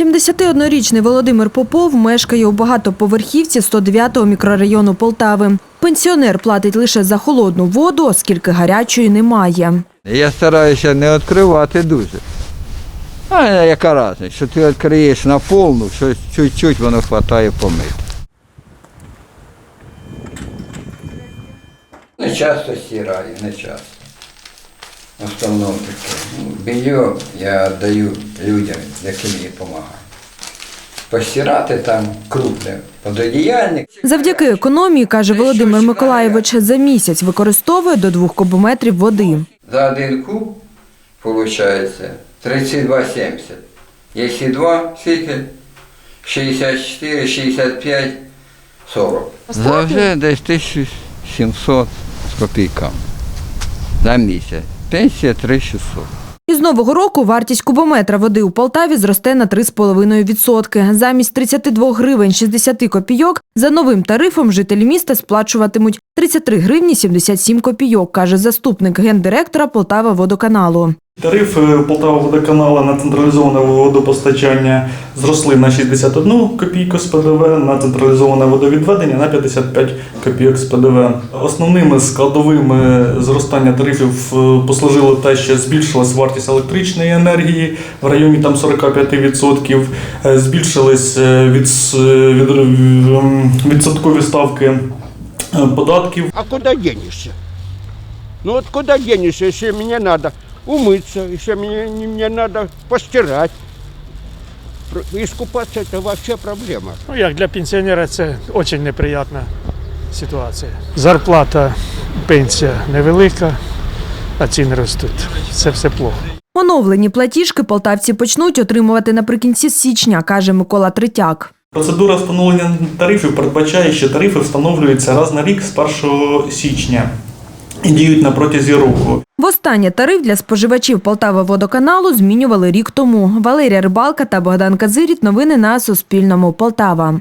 71-річний Володимир Попов мешкає у багатоповерхівці 109-го мікрорайону Полтави. Пенсіонер платить лише за холодну воду, оскільки гарячої немає. Я стараюся не відкривати дуже. А яка різниця, що ти відкриєш на повну, що чуть-чуть воно вистачає помити. Не часто стираю, не часто. В основному таке. Белье я даю людям, які мені допомагають. Постирати там крупне пододіяльник. Завдяки економії, каже Володимир Миколаєвич, за місяць використовує до двох кубометрів води. За один куб получается 32,70. Если два, скільки? 64, 65, 40. Завжди десь 1700 з копійками. За місяць. Пенсія 3600. Із нового року вартість кубометра води у Полтаві зросте на 3,5%. Замість 32 гривень 60 копійок за новим тарифом жителі міста сплачуватимуть 33 гривні 77 копійок, каже заступник гендиректора Полтава водоканалу. Тарифи Полтава водоканала на централізоване водопостачання зросли на 61 копійку з ПДВ, на централізоване водовідведення на 55 копійок з ПДВ. Основними складовими зростання тарифів е, послужило те, що збільшилась вартість електричної енергії в районі там 45%, е, збільшились е, від, від, відсоткові ставки податків. А куда денешься? Ну вот куда денешься, если мне надо умыться, если мне, не- мне надо постирать. Искупаться это вообще проблема. Ну, як для пенсіонера це дуже неприємна ситуація. Зарплата, пенсія невелика, а ціни ростуть. Це все плохо. Оновлені платіжки полтавці почнуть отримувати наприкінці січня, каже Микола Третяк. Процедура встановлення тарифів передбачає, що тарифи встановлюються раз на рік з 1 січня діють на протязі року. Востаннє тариф для споживачів Полтава водоканалу змінювали рік тому. Валерія Рибалка та Богдан Казиріт. Новини на Суспільному. Полтава.